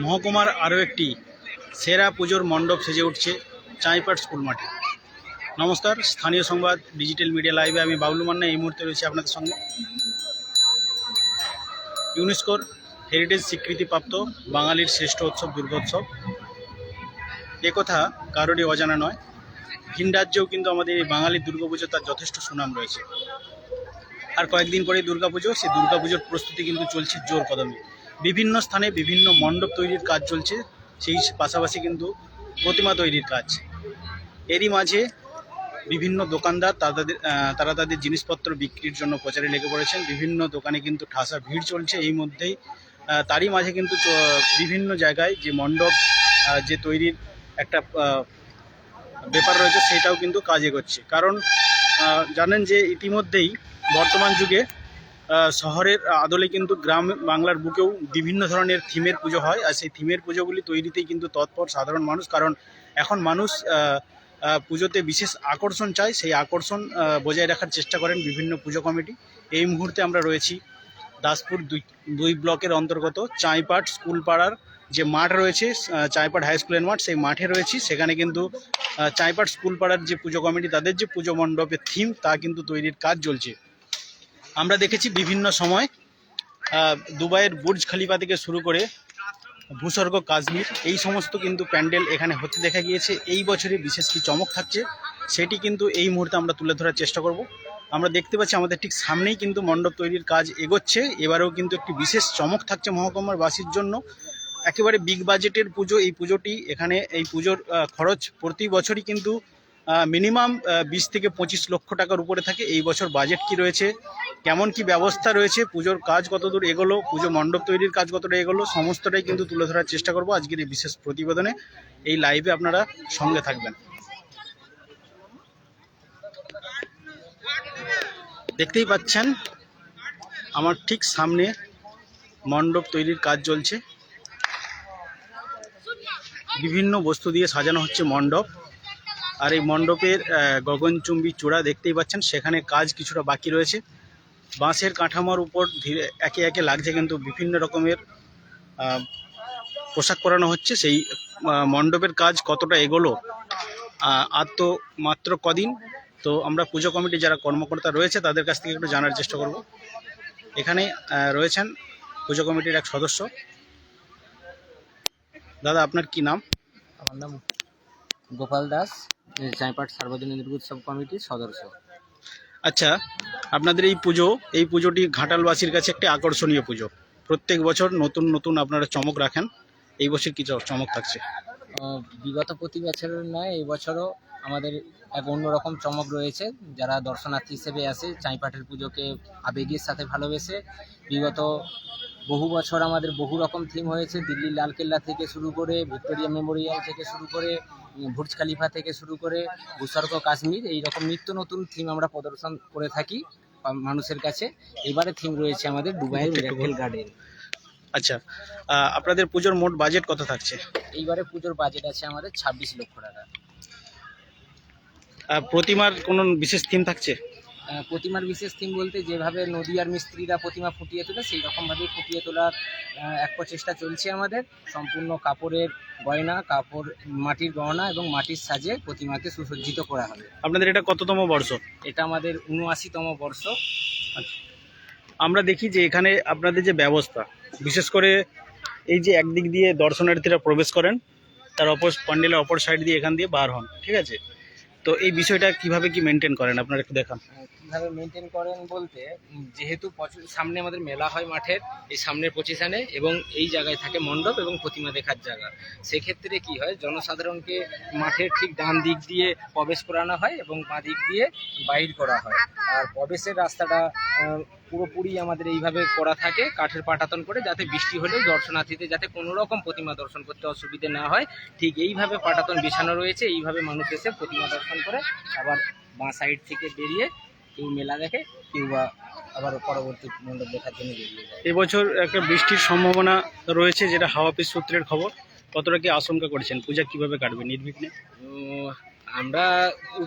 মহকুমার আরও একটি সেরা পুজোর মণ্ডপ সেজে উঠছে চাঁইপাট স্কুল মাঠে। নমস্কার, স্থানীয় সংবাদ, ডিজিটাল মিডিয়া লাইভে আমি বাবলু মান্না, এই মুহূর্তে রয়েছি আপনাদের সঙ্গে। ইউনেস্কোর হেরিটেজ স্বীকৃতিপ্রাপ্ত বাঙালির শ্রেষ্ঠ উৎসব দুর্গোৎসব। একথা কারোরই অজানা নয়। ভিন রাজ্যেও কিন্তু আমাদের এই বাঙালির দুর্গাপুজো তার যথেষ্ট সুনাম রয়েছে। আর কয়েকদিন পরেই দুর্গাপুজো সেই দুর্গাপুজোর প্রস্তুতি কিন্তু চলছে জোর কদমে। বিভিন্ন স্থানে বিভিন্ন মণ্ডপ তৈরির কাজ চলছে, সেই পাশাপাশি কিন্তু প্রতিমা তৈরির কাজ। এরই মাঝে বিভিন্ন দোকানদার তাদের তারা তাদের জিনিসপত্র বিক্রির জন্য প্রচারে লেগে পড়েছেন। বিভিন্ন দোকানে কিন্তু ঠাসা ভিড় চলছে এই মধ্যেই। তারই মাঝে কিন্তু বিভিন্ন জায়গায় যে মণ্ডপ যে তৈরির একটা ব্যাপার রয়েছে, সেটাও কিন্তু কাজ এগোচ্ছে কারণ জানেন যে ইতিমধ্যেই বর্তমান যুগে শহরের আদলে কিন্তু গ্রাম বাংলার বুকেও বিভিন্ন ধরনের থিমের পুজো হয় আর সেই থিমের পুজোগুলি তৈরিতেই কিন্তু তৎপর সাধারণ মানুষ কারণ এখন মানুষ পুজোতে বিশেষ আকর্ষণ চায়। সেই আকর্ষণ বজায় রাখার চেষ্টা করেন বিভিন্ন পুজো কমিটি। এই মুহূর্তে আমরা রয়েছি দাসপুর দুই দুই ব্লকের অন্তর্গত চাঁইপাট স্কুল পাড়ার যে মাঠ রয়েছে চাঁইপাট হাই স্কুলের মাঠ। সেই মাঠে রয়েছি। সেখানে কিন্তু চাঁইপাট স্কুল পাড়ার যে পুজো কমিটি, তাদের যে পুজো মণ্ডপের থিম, তা কিন্তু তৈরির কাজ চলছে। আমরা দেখেছি বিভিন্ন সময় দুবাইয়ের বুর্জ খলিফা থেকে শুরু করে ভূস্বর্গ কাশ্মীর, এই সমস্ত কিন্তু প্যান্ডেল এখানে হতে দেখা গিয়েছে। এই বছরে বিশেষ কি চমক থাকছে, সেটি কিন্তু এই মুহূর্তে আমরা তুলে ধরার চেষ্টা করব। আমরা দেখতে পাচ্ছি আমাদের ঠিক সামনেই কিন্তু মণ্ডপ তৈরির কাজ এগোচ্ছে। এবারেও কিন্তু একটি বিশেষ চমক থাকছে মহকুমার বাসীর জন্য। একেবারে বিগ বাজেটের পুজো, এই পুজোটি এখানে, এই পুজোর খরচ প্রতি বছরই কিন্তু মিনিমাম বিশ থেকে পঁচিশ লক্ষ টাকার উপরে থাকে। এই বছর বাজেট কি রয়েছে কেমন কি ব্যবস্থা রয়েছে, পুজোর কাজ কতদূর এগোলো, পুজো মণ্ডপ তৈরির কাজ কতটা এগোলো, সমস্তটাই কিন্তু তুলে ধরার চেষ্টা করব আজকের এই বিশেষ প্রতিবেদনে। এই লাইভে আপনারা সঙ্গে থাকবেন। দেখতেই পাচ্ছেন, আমার ঠিক সামনে মণ্ডপ তৈরির কাজ চলছে। বিভিন্ন বস্তু দিয়ে সাজানো হচ্ছে মণ্ডপ। আর এই মণ্ডপের গগনচুম্বী চূড়া দেখতেই পাচ্ছেন, সেখানে কাজ কিছুটা বাকি রয়েছে। বাঁশের কাঠামোর উপর ধীরে একে একে লাগছে কিন্তু বিভিন্ন রকমের পোশাক পরানো হচ্ছে। সেই মণ্ডপের কাজ কতটা এগোলো আর তো মাত্র কদিন। তো আমরা পুজো কমিটির যারা কর্মকর্তা রয়েছে তাদের কাছ থেকে একটু জানার চেষ্টা করব। এখানে রয়েছেন পুজো কমিটির এক সদস্য। দাদা আপনার কি নাম? আমার নাম গোপাল দাস চাঁইপাট সার্বজনীন দুর্গোৎসব কমিটির সদস্য। আচ্ছা আপনাদের এই পুজো, এই পুজোটি ঘাটালবাসীর কাছে একটি আকর্ষণীয় পুজো। প্রত্যেক বছর নতুন নতুন আপনারা চমক রাখেন। এই বছর কি চমক থাকছে? বিগত প্রতি বছরের নয়, এই বছরও আমাদের এক অন্যরকম চমক রয়েছে। যারা দর্শনার্থী হিসেবে আসে চাঁইপাঠের পুজোকে আবেগের সাথে ভালোবেসে বিগত বহু বছর আমাদের বহু রকম থিম হয়েছে। দিল্লির লালকেল্লা থেকে শুরু করে ভিক্টোরিয়া মেমোরিয়াল থেকে শুরু করে বুর্জ খালিফা থেকে শুরু করে ভূস্বর্গ কাশ্মীর এই রকম নিত্য নতুন থিম আমরা প্রদর্শন করে থাকি মানুষের কাছে। এবারে থিম রয়েছে আমাদের দুবাইয়ের মিরাকেল গার্ডেন আচ্ছা আপনাদের পুজোর মোট বাজেট কত থাকছে? এইবারে পুজোর বাজেট আছে আমাদের ছাব্বিশ লক্ষ টাকা। প্রতিমার কোনো বিশেষ থিম থাকছে? প্রতিমার বিশেষ থিম বলতে যেভাবে নদীয়ার মিস্ত্রিরা প্রতিমা ফুটিয়ে তোলে সেই রকমভাবেই ফুটিয়ে তোলার এক প্রচেষ্টা চলছে আমাদের। সম্পূর্ণ কাপড়ের গয়না কাপড় মাটির গহনা এবং মাটির সাজে প্রতিমাকে সুসজ্জিত করা হবে। আপনাদের এটা কততম বর্ষ? এটা আমাদের উনআশিতম বর্ষ। আমরা দেখি যে এখানে আপনাদের যে ব্যবস্থা বিশেষ করে এই যে একদিক দিয়ে দর্শনার্থীরা প্রবেশ করেন তার অপর প্যান্ডেলের অপর সাইড দিয়ে এখান দিয়ে বার হন ঠিক আছে? তো এই বিষয়টা কীভাবে কি মেনটেন করেন? আপনারা একটু দেখান। কীভাবে মেনটেন করেন বলতে যেহেতু সামনে আমাদের মেলা হয় মাঠের, এই সামনের পজিশনে এবং এই জায়গায় থাকে মণ্ডপ এবং প্রতিমা দেখার জায়গা। সেক্ষেত্রে কি হয়, জনসাধারণকে মাঠের ঠিক ডান দিক দিয়ে প্রবেশ করানো হয় এবং বাঁ দিক দিয়ে বাইর করা হয়। আর প্রবেশের রাস্তাটা পুরোপুরি আমাদের এইভাবে করা থাকে, কাঠের পাটাতন করে যাতে বৃষ্টি হলেও দর্শনার্থীদের যাতে কোনো রকম প্রতিমা দর্শন করতে অসুবিধে না হয়। ঠিক এইভাবে পাটাতন বিছানো রয়েছে, এইভাবে মানুষ এসে প্রতিমা দর্শন করে আবার বাঁ সাইড থেকে বেরিয়ে কেউ মেলা দেখে কেউ বা আবার পরবর্তী মণ্ডপ দেখার জন্য বেরিয়ে যায়। এবছর একটা বৃষ্টির সম্ভাবনা রয়েছে যেটা হাওয়া পিস সূত্রের খবর। কতটা কি আশঙ্কা করেছেন? পূজা কীভাবে কাটবে নির্বিঘ্নে? আমরা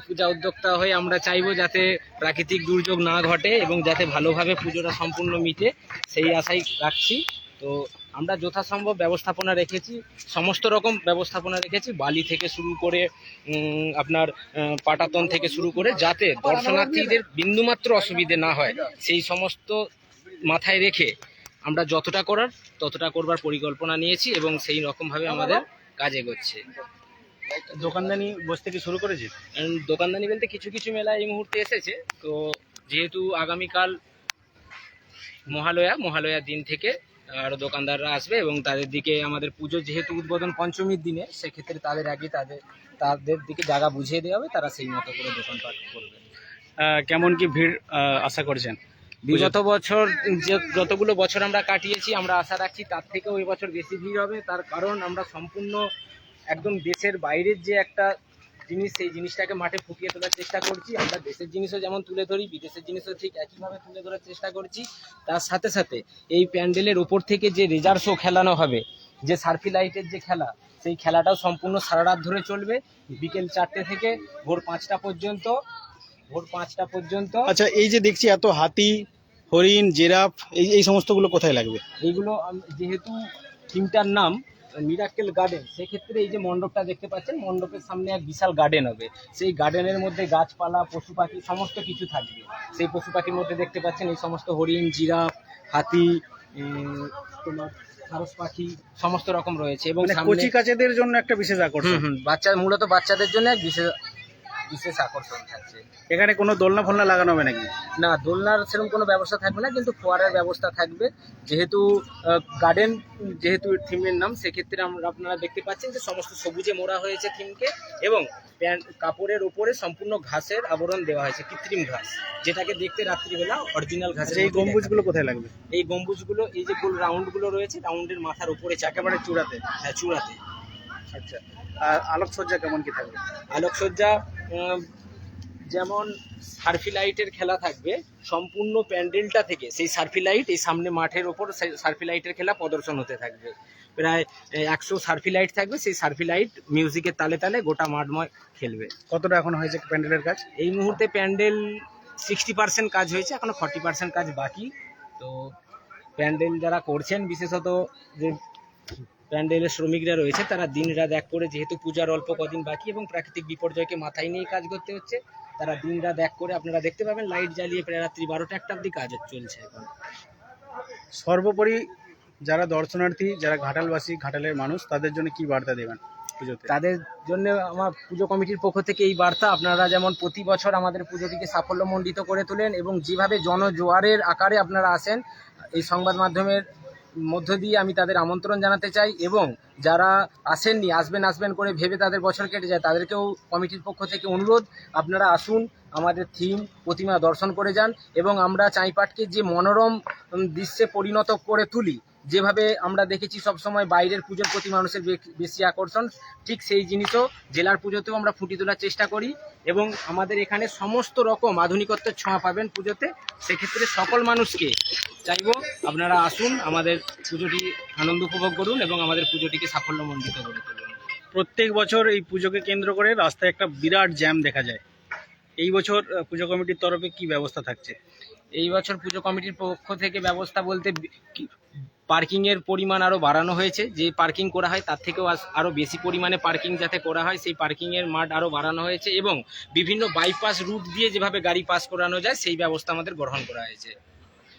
পূজা উদ্যোক্তা হয়ে আমরা চাইব যাতে প্রাকৃতিক দুর্যোগ না ঘটে এবং যাতে ভালোভাবে পুজোটা সম্পূর্ণ মিটে সেই আশাই রাখছি। তো আমরা যথাসম্ভব ব্যবস্থাপনা রেখেছি সমস্ত রকম ব্যবস্থাপনা রেখেছি বালি থেকে শুরু করে আপনার পাটাতন থেকে শুরু করে যাতে দর্শনার্থীদের বিন্দুমাত্র অসুবিধে না হয় সেই সমস্ত মাথায় রেখে আমরা যতটা করার ততটা করবার পরিকল্পনা নিয়েছি এবং সেই রকমভাবে আমাদের কাজ এগোচ্ছে। দোকানদানি বসতে কি শুরু করেছে? দোকানদানি বলতে কিছু কিছু মেলা এই মুহূর্তে এসেছে তো যেহেতু আগামীকাল মহালয়া মহালয়ার দিন থেকে আরও দোকানদাররা আসবে এবং তাদের দিকে আমাদের পুজো যেহেতু উদ্বোধন পঞ্চমীর দিনে সেক্ষেত্রে তাদের আগে তাদের তাদের দিকে জায়গা বুঝিয়ে দেওয়া হবে তারা সেই মতো করে দোকানপাট করবে। কেমন কি ভিড় আশা করছেন? বিগত বছর যে যতগুলো বছর আমরা কাটিয়েছি আমরা আশা রাখছি তার থেকেও এই বছর বেশি ভিড় হবে। তার কারণ আমরা সম্পূর্ণ একদম দেশের বাইরের যে একটা জিনিস সেই জিনিসটাকে মাঠে ফুটিয়ে তোলার চেষ্টা করছি। আমরা দেশের জিনিসও যেমন তুলে ধরি বিদেশের জিনিসও ঠিক একইভাবে তুলে ধরার চেষ্টা করছি। তার সাথে সাথে এই প্যান্ডেলের ওপর থেকে যে রেজার শো খেলানো হবে যে সার্ফি লাইটের যে খেলা সেই খেলাটাও সম্পূর্ণ সারা রাত ধরে চলবে। বিকেল চারটে থেকে ভোর পাঁচটা পর্যন্ত ভোর পাঁচটা পর্যন্ত। আচ্ছা এই যে দেখছি এত হাতি হরিণ জেরাফ এই এই সমস্তগুলো কোথায় লাগবে? এইগুলো যেহেতু থিমটার নাম মিরাক্কেল গার্ডেন সেক্ষেত্রে এই যে মণ্ডপটা দেখতে পাচ্ছেন মণ্ডপের সামনে এক বিশাল গার্ডেন হবে। সেই গার্ডেনের মধ্যে গাছপালা পশু পাখি সমস্ত কিছু থাকবে। সেই পশু পাখির মধ্যে দেখতে পাচ্ছেন এই সমস্ত হরিণ জিরাফ হাতি তোমার সারস পাখি সমস্ত রকম রয়েছে। এবং মানে কচি কাচাদের জন্য একটা বিশেষ আকর্ষণ। বাচ্চা মূলত বাচ্চাদের জন্য এক বিশেষ বিশেষ আকর্ষণ থাকছে। এখানে কোনো দোলনা ফোলনা লাগানো হবে নাকি? না দোলনার সেরকম কোনো ব্যবস্থা থাকবে না কিন্তু ফোয়ারার ব্যবস্থা থাকবে। যেহেতু গার্ডেন যেহেতু থিমের নাম সেক্ষেত্রে আমরা আপনারা দেখতে পাচ্ছেন যে সমস্ত সবুজে মোড়া হয়েছে থিমকে এবং প্যান্ট কাপড়ের উপরে সম্পূর্ণ ঘাসের আবরণ দেওয়া হয়েছে কৃত্রিম ঘাস যেটাকে দেখতে রাত্রিবেলা অরিজিনাল ঘাসের আচ্ছা এই গম্বুজগুলো কোথায় লাগবে? এই গম্বুজগুলো এই যে গোল রাউন্ডগুলো রয়েছে রাউন্ডের মাথার উপরে একেবারে চূড়াতে হ্যাঁ চূড়াতে। আচ্ছা আর আলোকসজ্জা কেমন কি থাকবে? আলোকসজ্জা যেমন সার্ফি লাইটের খেলা থাকবে সম্পূর্ণ প্যান্ডেলটা থেকে সেই সার্ফি লাইট এই সামনে মাঠের ওপর সেই সার্ফি লাইটের খেলা প্রদর্শন হতে থাকবে। প্রায় একশো সার্ফি লাইট থাকবে সেই সার্ফি লাইট মিউজিকের তালে তালে গোটা মাঠময় খেলবে। কতটা এখন হয়েছে প্যান্ডেলের কাজ? এই মুহূর্তে প্যান্ডেল সিক্সটি পার্সেন্ট কাজ হয়েছে এখনও ফর্টি পার্সেন্ট কাজ বাকি। তো প্যান্ডেল যারা করছেন বিশেষত যে প্যান্ডেলের শ্রমিকরা রয়েছে তারা দিন রাত এক করে যেহেতু পূজার অল্প কদিন বাকি এবং প্রাকৃতিক বিপর্যয়কে মাথায় নিয়ে কাজ করতে হচ্ছে তারা দিন রাত এক করে আপনারা দেখতে পাবেন লাইট জ্বালিয়ে প্রায় রাত্রি বারোটা একটা অব্দি কাজ চলছে এখন। সর্বোপরি যারা দর্শনার্থী যারা ঘাটালবাসী ঘাটালের মানুষ তাদের জন্য কি বার্তা দেবেন পুজোতে? তাদের জন্য আমার পুজো কমিটির পক্ষ থেকে এই বার্তা আপনারা যেমন প্রতি বছর আমাদের পুজোটিকে সাফল্যমণ্ডিত করে তোলেন এবং যেভাবে জনজোয়ারের আকারে আপনারা আসেন এই সংবাদ মাধ্যমের মধ্য দিয়ে আমি তাদের আমন্ত্রণ জানাতে চাই এবং যারা আসেননি, আসবেন আসবেন করে ভেবে তাদের বছর কেটে যায়, তাদেরকেও কমিটির পক্ষ থেকে অনুরোধ, আপনারা আসুন, আমাদের থিম প্রতিমা দর্শন করে যান এবং আমরা চাঁইপাটকে যে মনোরম দৃশ্যে পরিণত করে তুলি যেভাবে আমরা দেখেছি সবসময় বাইরের পুজোর প্রতি মানুষের বেশি আকর্ষণ, ঠিক সেই জিনিসও জেলার পুজোতেও আমরা ফুটিয়ে তোলার চেষ্টা করি এবং আমাদের এখানে সমস্ত রকম আধুনিকত্বের ছোঁয়া পাবেন পুজোতে। সেক্ষেত্রে সকল মানুষকে চাইব আপনারা আসুন, আমাদের পুজোটি আনন্দ উপভোগ করুন এবং আমাদের পুজোটিকে সাফল্যমণ্ডিত করে তুলুন। প্রত্যেক বছর এই পুজোকে কেন্দ্র করে রাস্তায় একটা বিরাট জ্যাম দেখা যায়। এই বছর পুজো কমিটির তরফে কি ব্যবস্থা থাকছে? এই বছর পুজো কমিটির পক্ষ থেকে ব্যবস্থা বলতে পার্কিং এর পরিমাণ আরও বাড়ানো হয়েছে। যে পার্কিং করা হয় তার থেকেও আস- আরও বেশি পরিমাণে পার্কিং যাতে করা হয় সেই পার্কিং এর মাঠ আরও বাড়ানো হয়েছে এবং বিভিন্ন বাইপাস রুট দিয়ে যেভাবে গাড়ি পাস করানো যায় সেই ব্যবস্থা আমাদের গ্রহণ করা হয়েছে।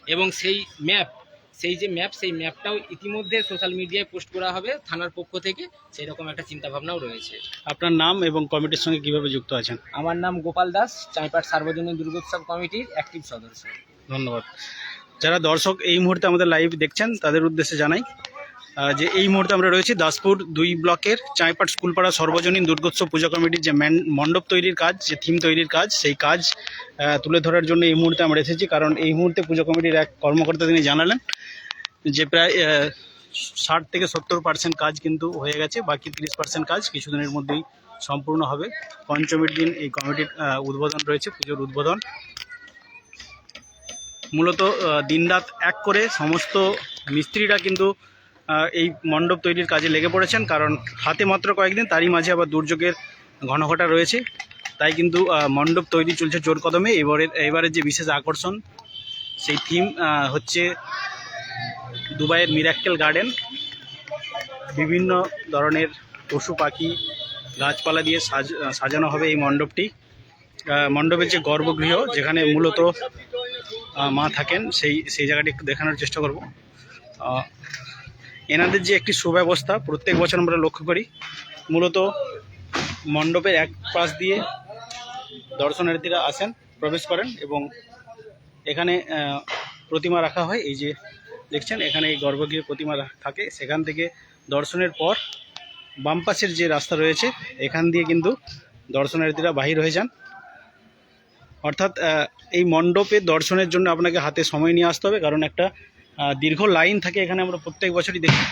এবং সেই ম্যাপ সেই যে ম্যাপ সেই ম্যাপটাও ইতিমধ্যে সোশ্যাল মিডিয়ায় পোস্ট করা হবে থানার পক্ষ থেকে সেই রকম একটা চিন্তা ভাবনাও রয়েছে। আপনার নাম এবং কমিটির সঙ্গে কীভাবে যুক্ত আছেন? আমার নাম গোপাল দাস চাঁইপাট সার্বজনীন দুর্গোৎসব কমিটির অ্যাক্টিভ সদস্য। ধন্যবাদ। যারা দর্শক এই মুহূর্তে আমাদের লাইভ দেখছেন, তাদের উদ্দেশ্যে জানাই যে এই মুহূর্তে আমরা রয়েছি দাসপুর দুই ব্লকের চাঁইপাট স্কুলপাড়া সর্বজনীন দুর্গোৎসব পূজা কমিটির যে ম্যান মণ্ডপ তৈরির কাজ, যে থিম তৈরির কাজ, সেই কাজ তুলে ধরার জন্য এই মুহূর্তে আমরা এসেছি। কারণ এই মুহূর্তে পুজো কমিটির এক কর্মকর্তা তিনি জানালেন যে প্রায় ষাট থেকে সত্তর পার্সেন্ট কাজ কিন্তু হয়ে গেছে, বাকি তিরিশ পার্সেন্ট কাজ কিছুদিনের মধ্যেই সম্পূর্ণ হবে। পঞ্চমীর দিন এই কমিটির উদ্বোধন রয়েছে, পুজোর উদ্বোধন। মূলত দিনরাত এক করে সমস্ত মিস্ত্রিরা কিন্তু এই মণ্ডপ তৈরির কাজে লেগে পড়েছেন। কারণ হাতে মাত্র কয়েকদিন, তারই মাঝে আবার দুর্যোগের ঘনঘটা রয়েছে। তাই কিন্তু মণ্ডপ তৈরি চলছে জোর কদমে। এবারের এবারের যে বিশেষ আকর্ষণ, সেই থিম হচ্ছে দুবাইয়ের মিরাক্কেল গার্ডেন। বিভিন্ন ধরনের পশু, পাখি, গাছপালা দিয়ে সাজ, সাজানো হবে এই মণ্ডপটি। মণ্ডপের যে গর্ভগৃহ, যেখানে মূলত মা থাকেন, সেই সেই জায়গাটি একটু দেখানোর চেষ্টা করব। এনাদের যে একটি সুব্যবস্থা, প্রত্যেক বছর আমরা লক্ষ্য করি, মূলত মণ্ডপের এক পাশ দিয়ে দর্শনার্থীরা আসেন, প্রবেশ করেন এবং এখানে প্রতিমা রাখা হয়। এই যে দেখছেন, এখানে এই গর্ভগৃহে প্রতিমা থাকে। সেখান থেকে দর্শনের পর বাম পাশের যে রাস্তা রয়েছে, এখান দিয়ে কিন্তু দর্শনার্থীরা বাহির হয়ে যান। অর্থাৎ এই মণ্ডপে দর্শনের জন্য আপনাকে হাতে সময় নিয়ে আসতে হবে, কারণ একটা দীর্ঘ লাইন থাকে এখানে আমরা প্রত্যেক বছরই দেখি।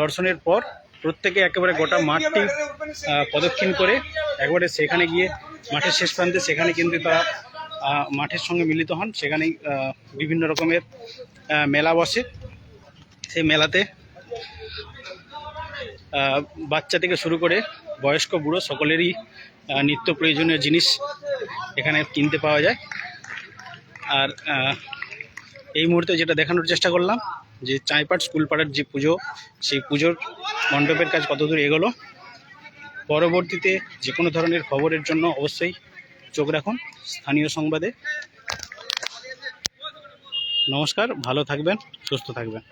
দর্শনের পর প্রত্যেকে একেবারে গোটা মাঠটি প্রদক্ষিণ করে একবারে সেখানে গিয়ে মাঠের শেষ প্রান্তে সেখানে কিন্তু তারা মাঠের সঙ্গে মিলিত হন। সেখানেই বিভিন্ন রকমের মেলা বসে। সেই মেলাতে বাচ্চা থেকে শুরু করে বয়স্ক বুড়ো সকলেরই নিত্য প্রয়োজনীয় জিনিস এখানে কিনতে পাওয়া যায়। আর এই মুহূর্তে যেটা দেখানোর চেষ্টা করলাম, যে চাঁইপাট স্কুল পাড়ার যে পুজো, সেই পুজোর মণ্ডপের কাজ কতদূর এগোলো, পরবর্তীতে যে কোনো ধরনের খবরের জন্য অবশ্যই চোখ রাখুন স্থানীয় সংবাদে। নমস্কার, ভালো থাকবেন, সুস্থ থাকবেন।